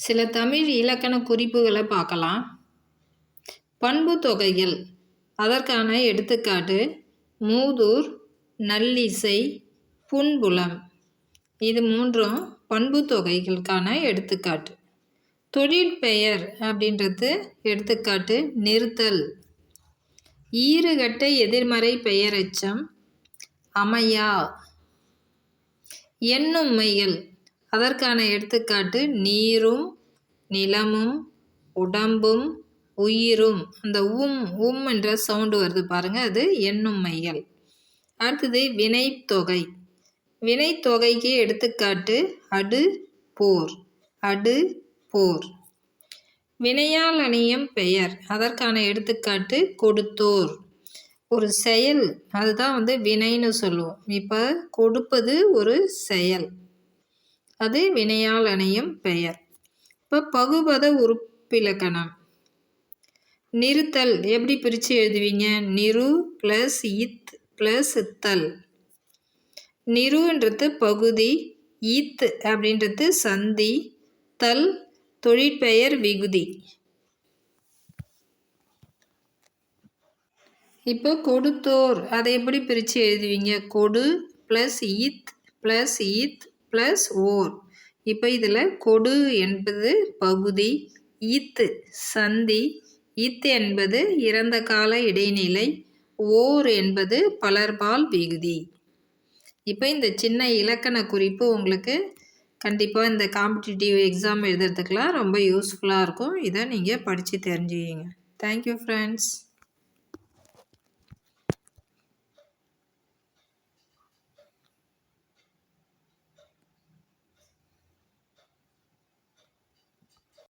சில தமிழ் இலக்கண குறிப்புகளை பார்க்கலாம். பண்பு தொகைகள். அதற்கான எடுத்துக்காட்டு மூதூர் நல்லிசை புன்புலம். இது மூன்றும் பண்பு தொகைகளுக்கான எடுத்துக்காட்டு. தொழிற்பெயர் அப்படின்றது எடுத்துக்காட்டு நிறுத்தல். ஈறுகட்ட எதிர்மறை பெயரச்சம் அமையா. எண்ணும்மைகள் அதற்கான எடுத்துக்காட்டு நீரும் நிலமும் உடம்பும் உயிரும். அந்த உம் உம் என்ற சவுண்டு வருது பாருங்கள் அது எண்ணும்மைகள் அடுத்தது வினைத்தொகை. வினைத்தொகைக்கு எடுத்துக்காட்டு அடு போர். அடு போர். வினையால் அணியும் பெயர். அதற்கான எடுத்துக்காட்டு கொடுத்தோர். ஒரு செயல். அதுதான் வந்து வினைன்னு சொல்லுவோம். இப்போ கொடுப்பது ஒரு செயல். அது வினையால் அணையும் பெயர். இப்போ பகுபத உறுப்பிலக்கணம். நிறுத்தல். எப்படி பிரித்து எழுதுவீங்க? நிரு ப்ளஸ் இத் ப்ளஸ் தல் நிருன்றது பகுதி ஈத் அப்படின்றது சந்தி தல் தொழிற்பெயர் விகுதி. இப்போ கொடுத்தோர். அதை எப்படி பிரித்து எழுதுவீங்க? கொடு ப்ளஸ் ஈத் ப்ளஸ் ஈத் ப்ளஸ் ஓர். இப்போ இதில் கொடு என்பது பகுதி ஈத்து சந்தி. ஈத்து என்பது இறந்த கால இடைநிலை ஓர் என்பது பலர்பால் விகுதி. இப்போ இந்த சின்ன இலக்கண குறிப்பு உங்களுக்கு கண்டிப்பாக இந்த காம்படிட்டிவ் எக்ஸாம் எழுதுறதுக்கெலாம் ரொம்ப யூஸ்ஃபுல்லாக இருக்கும். இதை நீங்கள் படித்து தெரிஞ்சுக்கிங்க. Thank you friends